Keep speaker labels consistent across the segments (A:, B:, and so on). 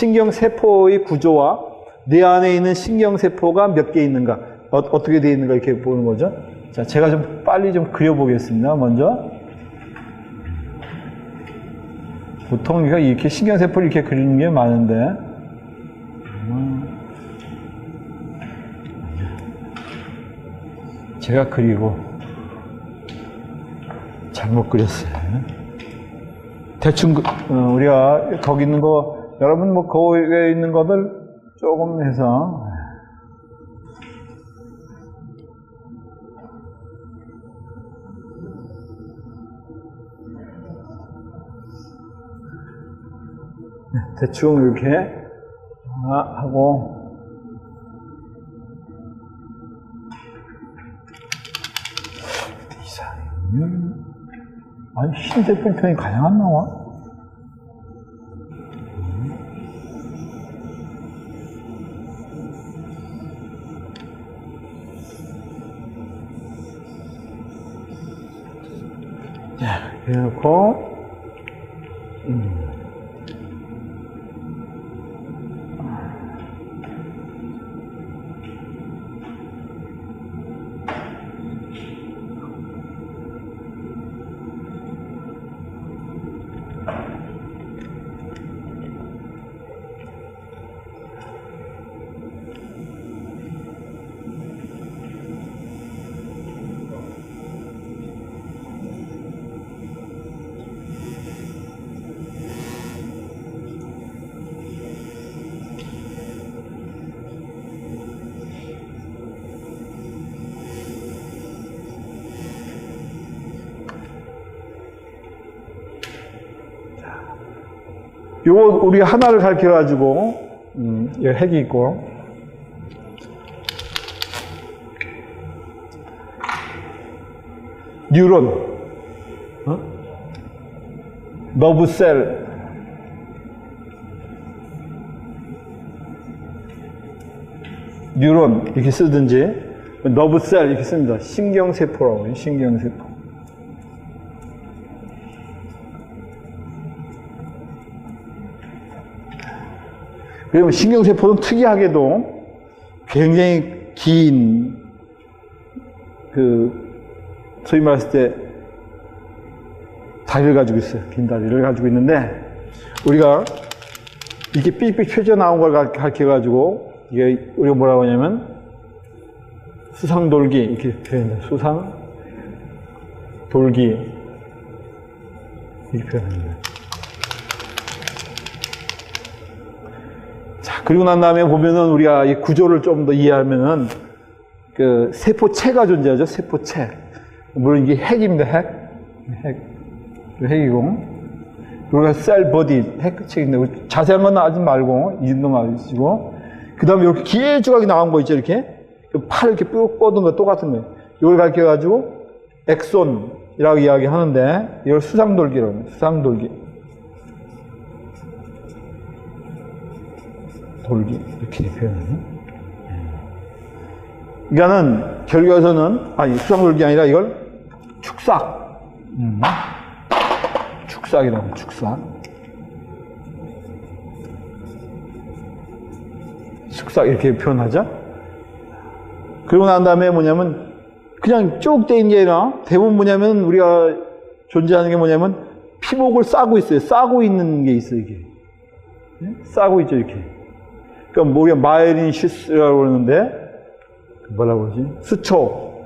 A: 신경세포의 구조와 내 안에 있는 신경세포가 몇 개 있는가, 어, 떻게 되어 있는가 이렇게 보는 거죠. 자, 제가 좀 빨리 좀 그려보겠습니다. 먼저. 보통 우리가 이렇게 신경세포를 이렇게 그리는 게 많은데, 음. 제가 그리고 잘못 그렸어요. 대충 그- 어, 우리가 거기 있는 거 여러분 뭐 거기에 있는 것들 조금 해서 네, 대충 이렇게 아, 하고 이상해. 음. 아니 흰색깔 편이 가장 안 나와? 자, 요거 우리 하나를 가르쳐 가지고, 음, 여기 핵이 있고, 뉴런, 어? 너브셀, 뉴런 이렇게 쓰든지 너브셀 이렇게 씁니다. 신경세포라고 해요. 신경세포. 그러면 신경세포는 특이하게도 굉장히 긴, 그, 소위 말했을 때, 다리를 가지고 있어요. 긴 다리를 가지고 있는데, 우리가 이렇게 삑삑 펴져 나온 걸 가르쳐가지고, 이게 우리가 뭐라고 하냐면, 수상돌기, 이렇게 표현해요. 수상, 돌기. 이렇게 표현합니다. 그리고 난 다음에 보면은 우리가 이 구조를 좀 더 이해하면은 그 세포체가 존재하죠. 세포체. 물론 이게 핵입니다. 핵. 핵. 그 핵이고. 그리고 셀 버디, 핵체인데 자세한 건 하지 말고 이 정도만 아시고 그 다음에 이렇게 길 조각이 나온 거 있죠. 이렇게 그팔 이렇게 쭉 뻗은 거 똑같은 거예요. 이걸 가르쳐 가지고 엑손이라고 이야기하는데 이걸 수상돌기라고 합니다. 수상돌기. 돌기 이렇게 표현해요. 그러니까는 결과에서는 아니 수상돌기 아니라 이걸 축삭, 음. 축삭이라고 해요, 축삭. 축삭 이렇게 표현하죠. 그러고 난 다음에 뭐냐면 그냥 쭉돼 있는 게 아니라 대부분 뭐냐면 우리가 존재하는 게 뭐냐면 피복을 싸고 있어요. 싸고 있는 게 있어요 이게. 네? 싸고 있죠 이렇게. 그러니까 뭐 우리가 마에린 시스라고 그러는데 뭐라고 그러지? 수초.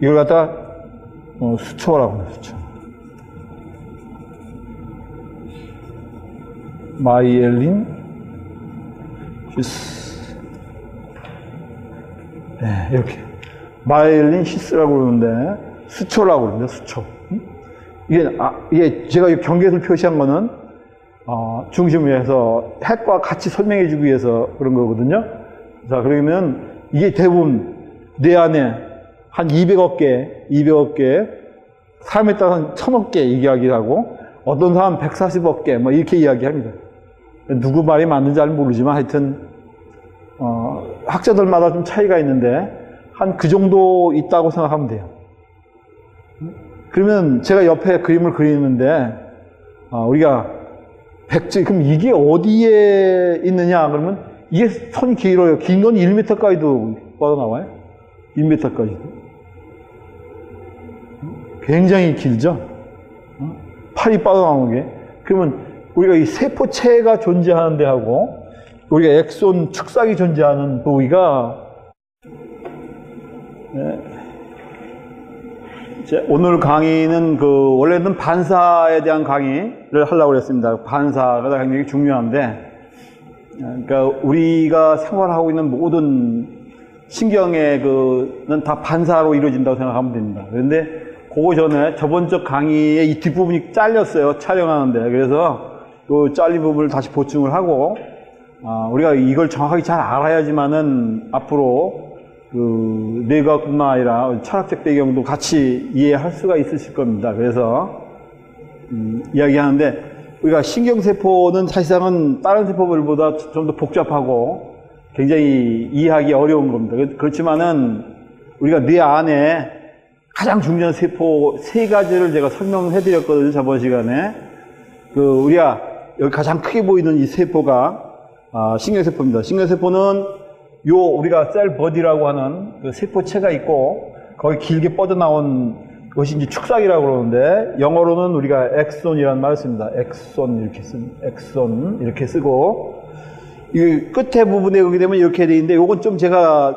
A: 이걸 갖다 어, 수초라고 해요, 수초. 마이엘린 시스. 네, 이렇게. 마이엘린 시스라고 그러는데 수초라고 그럽니다, 수초. 응? 이게, 아, 이게 제가 이 경계를 표시한 거는 어, 중심에서 핵과 같이 설명해 주기 위해서 그런 거거든요. 자, 그러면 이게 대부분 뇌 안에 한 200억 개, 200억 개, 사람에 따라서 1000억 개 이야기를 하고 어떤 사람 140억 개, 뭐 이렇게 이야기합니다. 누구 말이 맞는지 잘 모르지만 하여튼, 어, 학자들마다 좀 차이가 있는데 한 그 정도 있다고 생각하면 돼요. 그러면 제가 옆에 그림을 그리는데, 어, 우리가 백제, 그럼 이게 어디에 있느냐? 그러면 이게 선이 길어요. 긴 건 1m까지도 뻗어나와요. 1m까지도. 굉장히 길죠? 어? 팔이 뻗어나오는 게. 그러면 우리가 이 세포체가 존재하는 데하고 우리가 엑손 축삭이 존재하는 부위가 네. 오늘 강의는 그 원래는 반사에 대한 강의를 하려고 했습니다. 반사가 굉장히 중요한데 그러니까 우리가 생활하고 있는 모든 신경의 그는 다 반사로 이루어진다고 생각하면 됩니다. 그런데 그거 전에 저번 주 강의의 이 뒷부분이 잘렸어요. 촬영하는데. 그래서 그 잘린 부분을 다시 보충을 하고 아, 우리가 이걸 정확하게 잘 알아야지만은 앞으로 그 뇌과학뿐만 아니라 철학적 배경도 같이 이해할 수가 있으실 겁니다. 그래서 음, 이야기하는데 우리가 신경세포는 사실상은 다른 세포들보다 좀 더 복잡하고 굉장히 이해하기 어려운 겁니다. 그- 그렇지만은 우리가 뇌 안에 가장 중요한 세포 세 가지를 제가 설명해 드렸거든요. 저번 시간에. 그 우리가 여기 가장 크게 보이는 이 세포가 아, 신경세포입니다. 신경세포는 요 우리가 셀 버디라고 하는 그 세포체가 있고 거기 길게 뻗어나온 것이 이제 축삭이라고 그러는데 영어로는 우리가 엑손이라는 말을 씁니다. 엑손 이렇게 쓴 엑손 이렇게 쓰고 이 끝에 부분에 오게 되면 이렇게 돼 있는데 요건 좀 제가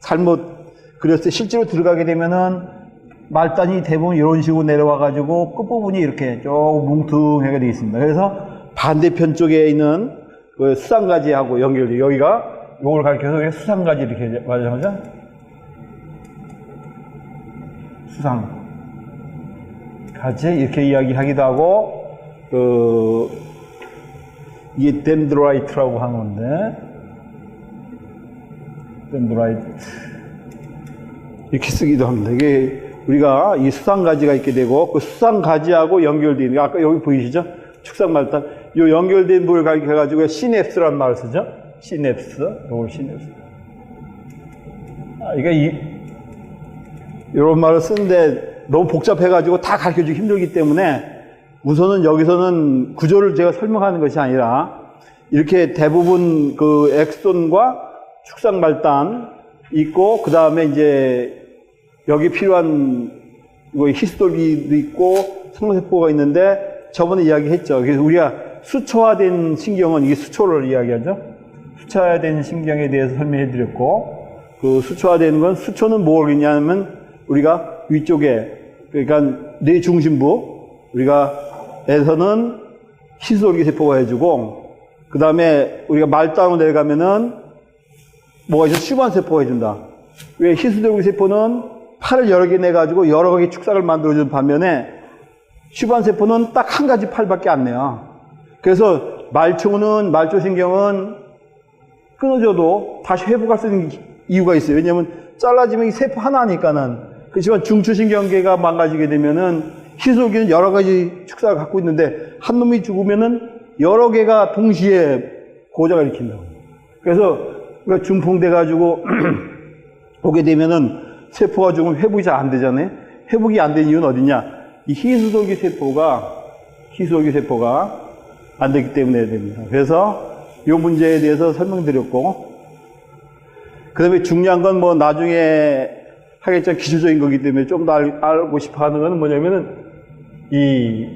A: 잘못 그렸어요. 실제로 들어가게 되면은 말단이 대부분 이런 식으로 내려와 가지고 끝부분이 이렇게 조금 뭉퉁하게 되어 있습니다. 그래서 반대편 쪽에 있는 그 수상가지하고 연결돼 여기가 요걸 가리켜서 여기 수상가지 이렇게 말하죠. 수상 가지 이렇게 이야기하기도 하고 그 이게 덴드라이트라고 하는 건데 덴드라이트 이렇게 쓰기도 합니다. 이게 우리가 이 수상가지가 있게 되고 그 수상가지하고 연결되는 게 아까 여기 보이시죠? 축상말단 이 연결된 부를 가리켜 가지고 시냅스라는 말을 쓰죠? 시냅스 이걸 시냅스 아, 이게 이, 이런 말을 쓰는데 너무 복잡해가지고 다 가르쳐 주기 힘들기 때문에 우선은 여기서는 구조를 제가 설명하는 것이 아니라 이렇게 대부분 그 엑손과 축상말단 있고 그 다음에 이제 여기 필요한 뭐 히스토리도 있고 성세포가 있는데 저번에 이야기했죠. 그래서 우리가 수초화된 신경은 이게 수초를 이야기하죠. 수초화된 신경에 대해서 설명해 드렸고 그 수초화되는 건 수초는 뭘 있냐면 우리가 위쪽에 그러니까 뇌 중심부 우리가 에서는 희소기 세포가 해주고 그 다음에 우리가 말단으로 내려가면은 뭐가 있어? 슈반 세포가 해준다. 왜 희소돌기 세포는 팔을 여러 개 내가지고 여러 개의 축삭을 만들어주는 반면에 슈반 세포는 딱 한 가지 팔밖에 안 내요. 그래서 말초는 말초신경은 끊어져도 다시 회복할 수 있는 이유가 있어요. 왜냐하면 잘라지면 이 세포 하나니까는. 그렇지만 중추신경계가 망가지게 되면은 희소기는 여러 가지 축삭을 갖고 있는데 한 놈이 죽으면은 여러 개가 동시에 고자가 일으킨다고. 그래서 우리가 중풍돼 가지고 오게 되면은 세포가 죽으면 회복이 잘 안 되잖아요. 회복이 안 되는 이유는 어디냐? 이 희소기 세포가 희소기 세포가 안 되기 때문에 됩니다. 그래서 이 문제에 대해서 설명드렸고, 그 다음에 중요한 건 뭐 나중에 하겠지만 기술적인 거기 때문에 좀 더 알고 싶어 하는 건 뭐냐면은 이,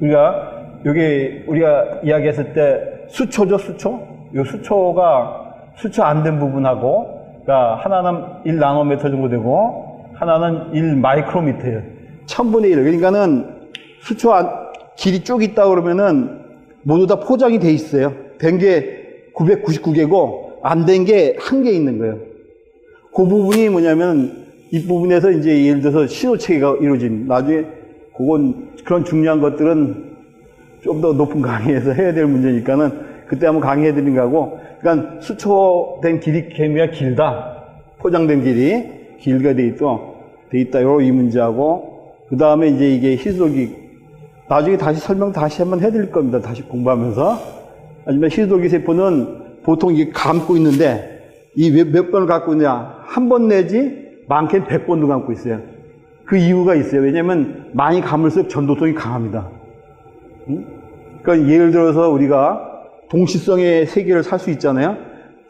A: 우리가, 여기 우리가 이야기했을 때 수초죠, 수초? 이 수초가 수초 안 된 부분하고, 그러니까 하나는 1 나노미터 정도 되고, 하나는 1 마이크로미터예요. 천분의 1. 그러니까는 수초 안, 길이 쭉 있다 그러면은 모두 다 포장이 돼 있어요. 된 게 999개고 안 된 게 한 개 있는 거예요. 그 부분이 뭐냐면 이 부분에서 이제 예를 들어서 신호 체계가 이루어진 나중에 그건 그런 중요한 것들은 좀 더 높은 강의에서 해야 될 문제니까는 그때 한번 강의해 드린 거고 그러니까 수초된 길이 개미가 길다 포장된 길이 길게 돼 있고 돼 있다 요이 문제하고 그 다음에 이제 이게 희소기 나중에 다시 설명 다시 한번 해드릴 겁니다. 다시 공부하면서. 하지만 희소기 세포는 보통 이게 감고 있는데 이 몇 번을 갖고 있느냐? 한 번 내지 많게는 100번도 감고 있어요. 그 이유가 있어요. 왜냐면 많이 감을수록 전도성이 강합니다. 응? 그러니까 예를 들어서 우리가 동시성의 세계를 살 수 있잖아요.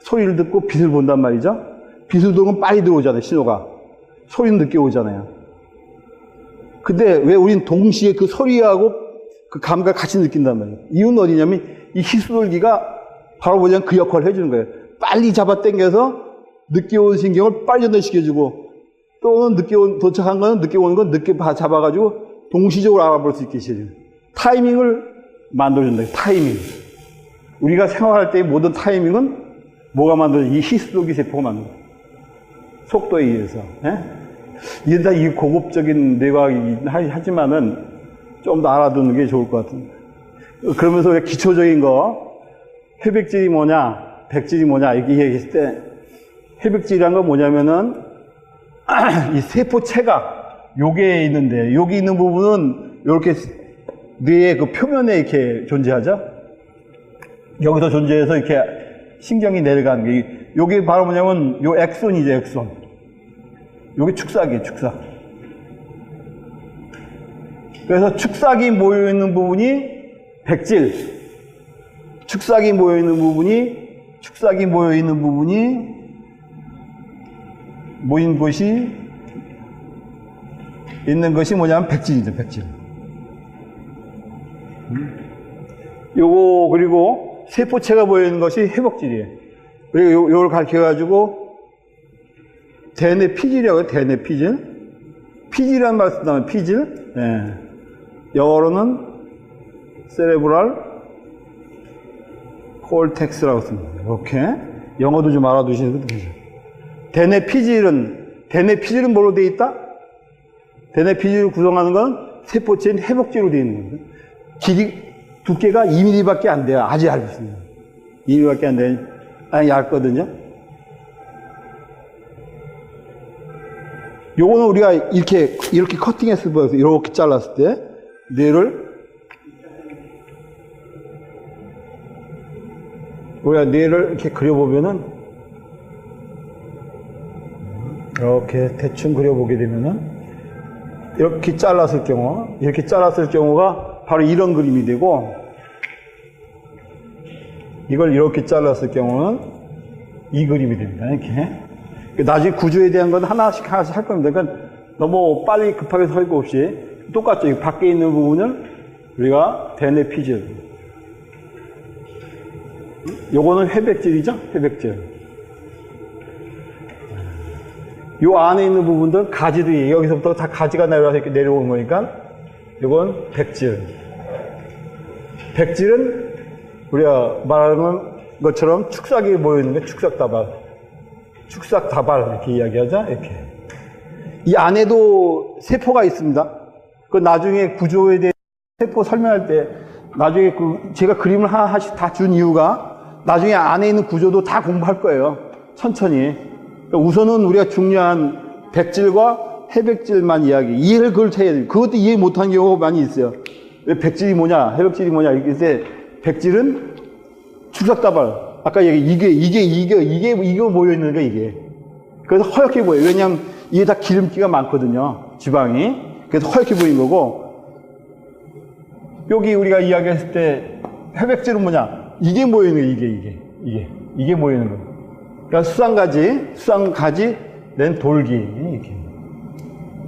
A: 소리를 듣고 빛을 본단 말이죠. 빛을 보면 빨리 들어오잖아요, 신호가. 소리는 늦게 오잖아요. 근데 왜 우린 동시에 그 소리하고 그 감각을 같이 느낀단 말이에요. 이유는 어디냐면 이 희수돌기가 바로 뭐냐면 그 역할을 해주는 거예요. 빨리 잡아 당겨서 늦게 온 신경을 빨리 전달시켜주고 또는 늦게 온, 도착한 거는 늦게 오는 건 늦게 봐- 잡아가지고 동시적으로 알아볼 수 있게 해주는 타이밍을 만들어준다. 타이밍. 우리가 생활할 때의 모든 타이밍은 뭐가 만들어져? 이 희수돌기 세포가 만들어져. 속도에 의해서. 예? 이게 다 이 고급적인 뇌과학이긴 하- 하지만은 좀 더 알아두는 게 좋을 것 같은데. 그러면서 우리가 기초적인 거, 회백질이 뭐냐, 백질이 뭐냐, 이렇게 얘기했을 때, 회백질이란 건 뭐냐면은, 이 세포체가 요게 있는데, 여기 있는 부분은 이렇게 뇌의 그 표면에 이렇게 존재하죠? 여기서 존재해서 이렇게 신경이 내려가는 게, 요게 바로 뭐냐면, 요 엑손이죠, 엑손. 요게 축삭이에요, 축삭. 그래서 축삭이 모여있는 부분이 백질. 축삭이 모여 있는 부분이, 축삭이 모여 있는 부분이 모인 곳이 있는 것이 뭐냐면 백질이죠, 백질. 음. 요거, 그리고 세포체가 모여 있는 것이 회복질이에요. 그리고 요, 요걸 가르쳐 가지고 대뇌 피질이라고 해요, 대뇌 피질. 피질이라는 말 쓴다면 피질. 예. 영어로는 세레브랄 콜텍스라고 씁니다. 이렇게. 영어도 좀 알아두시는 것도 되죠. 대뇌 피질은, 대뇌 피질은 뭐로 되어 있다? 대뇌 피질을 구성하는 건 세포체인 회복제로 되어 있는 겁니다. 길이, 두께가 2mm밖에 안 돼요. 아주 얇습니다. 2mm밖에 안 돼요. 아니, 얇거든요. 요거는 우리가 이렇게, 이렇게 커팅했을 때, 이렇게 잘랐을 때, 뇌를, 우리가 뇌를 이렇게 그려보면은, 이렇게 대충 그려보게 되면은, 이렇게 잘랐을 경우, 이렇게 잘랐을 경우가 바로 이런 그림이 되고, 이걸 이렇게 잘랐을 경우는 이 그림이 됩니다. 이렇게. 나중에 구조에 대한 건 하나씩 하나씩 할 겁니다. 그러니까 너무 빨리 급하게 서 있고 없이 똑같죠. 이 밖에 있는 부분을 우리가 대뇌 피질. 요거는 회백질이죠. 회백질. 요 안에 있는 부분들 가지들이 여기서부터 다 가지가 내려와서 이렇게 내려오는 거니까 요건 백질. 백질은 우리가 말하는 것처럼 축삭이 모여있는 게 축삭다발. 축삭다발 이렇게 이야기하자 이렇게. 이 안에도 세포가 있습니다. 그 나중에 구조에 대해 세포 설명할 때 나중에 그 제가 그림을 하나씩 다 준 이유가 나중에 안에 있는 구조도 다 공부할 거예요. 천천히. 그러니까 우선은 우리가 중요한 백질과 해백질만 이야기. 이해를 그걸 해야 돼요. 그것도 이해 못한 경우가 많이 있어요. 왜 백질이 뭐냐, 해백질이 뭐냐 때 백질은 축삭다발. 아까 얘기 이게 이게 이게 이게 이게 모여 있는 거 이게. 그래서 허옇게 보여요. 왜냐하면 이게 다 기름기가 많거든요. 지방이. 그래서 허옇게 보인 거고 여기 우리가 이야기했을 때 회백질은 뭐냐? 이게 모여 있는 거 이게 이게 이게 이게 모여 있는 거. 그러니까 수상가지 수상가지 낸 돌기 이렇게.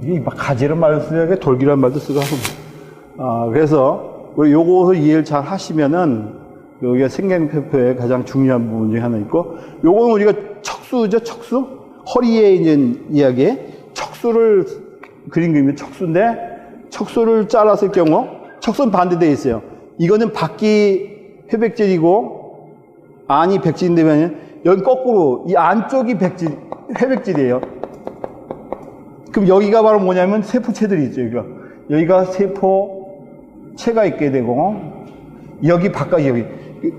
A: 이게 막 가지란 말을 쓰려고 돌기란 말도 쓰고 하고. 아, 그래서 우리 요것을 이해를 잘 하시면은 여기가 생명표의 가장 중요한 부분 중에 하나 있고 요거는 우리가 척수죠, 척수? 허리에 있는 이야기 척수를 그린 그림이 척수인데 척수를 잘랐을 경우 척수는 반대되어 있어요. 이거는 밖이 회백질이고 안이 백질인데 여기 거꾸로 이 안쪽이 백질, 회백질이에요. 그럼 여기가 바로 뭐냐면 세포체들이 있죠, 여기가. 여기가 세포체가 있게 되고, 여기 바깥, 여기.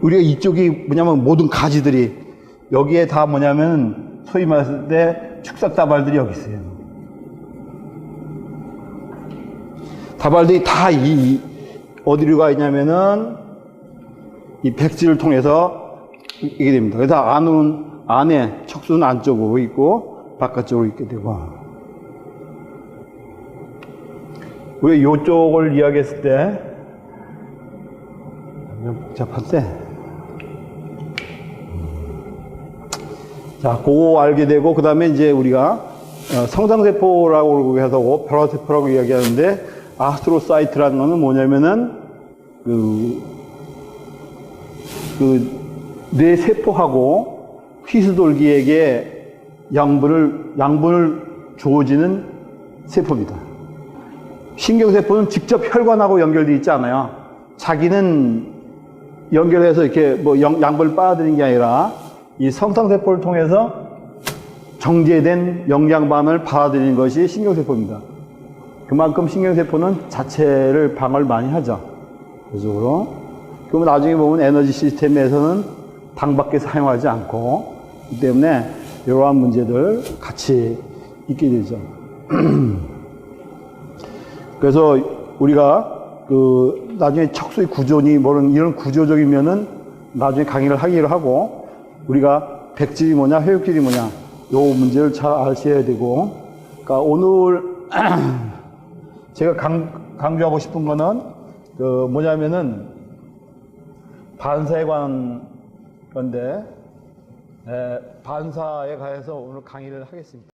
A: 우리가 이쪽이 뭐냐면 모든 가지들이, 여기에 다 뭐냐면, 소위 말했을 때 축삭다발들이 여기 있어요. 다발들이 다 이, 이 어디로 가 있냐면은, 이 백질을 통해서 이게 됩니다. 그래서 안은, 안에, 척수는 안쪽으로 있고, 바깥쪽으로 있게 되고, 우리 요쪽을 이야기했을 때,
B: 좀 복잡한데. 자, 그거 알게 되고, 그 다음에 이제 우리가 어, 성장세포라고 해서 변화세포라고 이야기하는데, 아스트로사이트라는 거는 뭐냐면은, 그, 그, 뇌 세포하고 휘수돌기에게 양분을, 양분을 주어지는 세포입니다. 신경세포는 직접 혈관하고 연결되어 있지 않아요. 자기는 연결해서 이렇게 뭐 영- 양분을 빨아들이는 게 아니라 이 성상세포를 통해서 정제된 영양반을 받아들이는 것이 신경세포입니다. 그만큼 신경세포는 자체를 방어를 많이 하죠. 그쪽으로. 그러면 나중에 보면 에너지 시스템에서는 당밖에 사용하지 않고, 그 때문에 이러한 문제들 같이 있게 되죠. 그래서 우리가 그 나중에 척수의 구조니 뭐는 이런 구조적이면은 나중에 강의를 하기로 하고 우리가 백질이 뭐냐 회육질이 뭐냐 요 문제를 잘 아셔야 되고 그러니까 오늘 제가 강, 강조하고 싶은 거는 그 뭐냐면은 반사에 관한 건데 에, 반사에 관해서 오늘 강의를 하겠습니다.